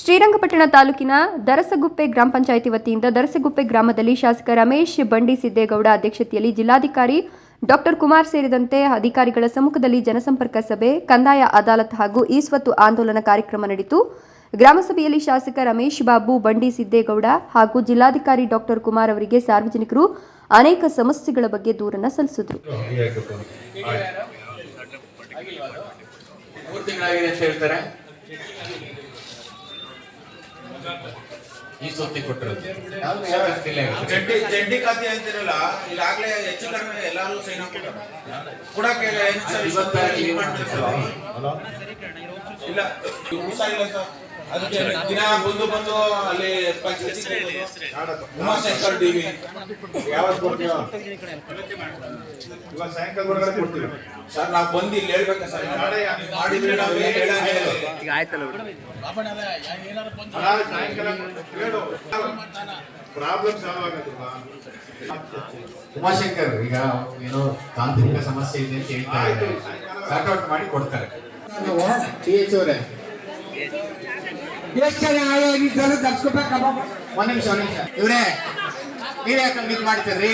ಶ್ರೀರಂಗಪಟ್ಟಣ ತಾಲೂಕಿನ ದರಸಗುಪ್ಪೆ ಗ್ರಾಮ ಪಂಚಾಯಿತಿ ವತಿಯಿಂದ ದರಸಗುಪ್ಪೆ ಗ್ರಾಮದಲ್ಲಿ ಶಾಸಕ ರಮೇಶ್ ಬಂಡಿ ಸಿದ್ದೇಗೌಡ ಅಧ್ಯಕ್ಷತೆಯಲ್ಲಿ ಜಿಲ್ಲಾಧಿಕಾರಿ ಡಾಕ್ಟರ್ ಕುಮಾರ್ ಸೇರಿದಂತೆ ಅಧಿಕಾರಿಗಳ ಸಮ್ಮುಖದಲ್ಲಿ ಜನಸಂಪರ್ಕ ಸಭೆ, ಕಂದಾಯ ಅದಾಲತ್ ಹಾಗೂ ಈ ಸ್ವತ್ತು ಆಂದೋಲನ ಕಾರ್ಯಕ್ರಮ ನಡೆಯಿತು. ಗ್ರಾಮಸಭೆಯಲ್ಲಿ ಶಾಸಕ ರಮೇಶ್ ಬಾಬು ಬಂಡಿ ಸಿದ್ದೇಗೌಡ ಹಾಗೂ ಜಿಲ್ಲಾಧಿಕಾರಿ ಡಾಕ್ಟರ್ ಕುಮಾರ್ ಅವರಿಗೆ ಸಾರ್ವಜನಿಕರು ಅನೇಕ ಸಮಸ್ಯೆಗಳ ಬಗ್ಗೆ ದೂರನ್ನ ಸಲ್ಲಿಸಿದರು. ಈ ಸೊತ್ತಿ ಕೊಟ್ಟಿರೋದು. ಜಂಟಿ? ಜಡ್ಡಿ ಜಡ್ಡಿ ಖಾತೆ ಅಂತಿರಲ್ಲ ಈಗಾಗಲೇ ಹೆಚ್ಚು ಕಡಿಮೆ ಎಲ್ಲರೂ ಸೈನ್ ಹಾಕ್ಬಿಟ್ಟಾರೆ. ಕೂಡ ಸರ್? ಇಲ್ಲ ಇವ್ರು ಇಲ್ಲ ಸರ್. ಅದಕ್ಕೆ ದಿನ ಬಂದು ಬಂದು ಅಲ್ಲಿ ಪಂಚಾಯತಿ ಉಮಾಶಂಕರ್ ಟಿವಿ. ಯಾವತ್ತು ಕೊಡ್ತೀವ ಇವಾಗ ಸಾಯಂಕಾಲ ಕೊಡ್ತೀವಿ. ಸರ್ ನಾವು ಬಂದು ಇಲ್ಲಿ ಹೇಳ್ಬೇಕಾ ಸರ್. ಮಾಡಿದ್ರೆ ನಾವು ಏನು ಹೇಳಂಗೆ ಇಲ್ಲ. ಆಯ್ತಲ್ಲ ಉಮಾಶಂಕರ್ ಈಗ ಏನೋ ತಾಂತ್ರಿಕ ಸಮಸ್ಯೆ ಇದೆ ಅಂತ ಹೇಳ್ತಾ ಇದ್ದಾರೆ. ಮಾಡಿ ಕೊಡ್ತಾರೆ. ಅವರೇ. ಎಷ್ಟು ಜನ ಆಗಿದ್ದಾರೆ ತರ್ಸ್ಕೊಬೇಕಪ್ಪ ಒಂದ್ ನಿಮಿಷ ಒಂದ್ ನಿಮಿಷ. ಇವ್ರೆ ನೀವೇ ಯಾಕೆ ಇದು ಮಾಡ್ತೀರ್ರಿ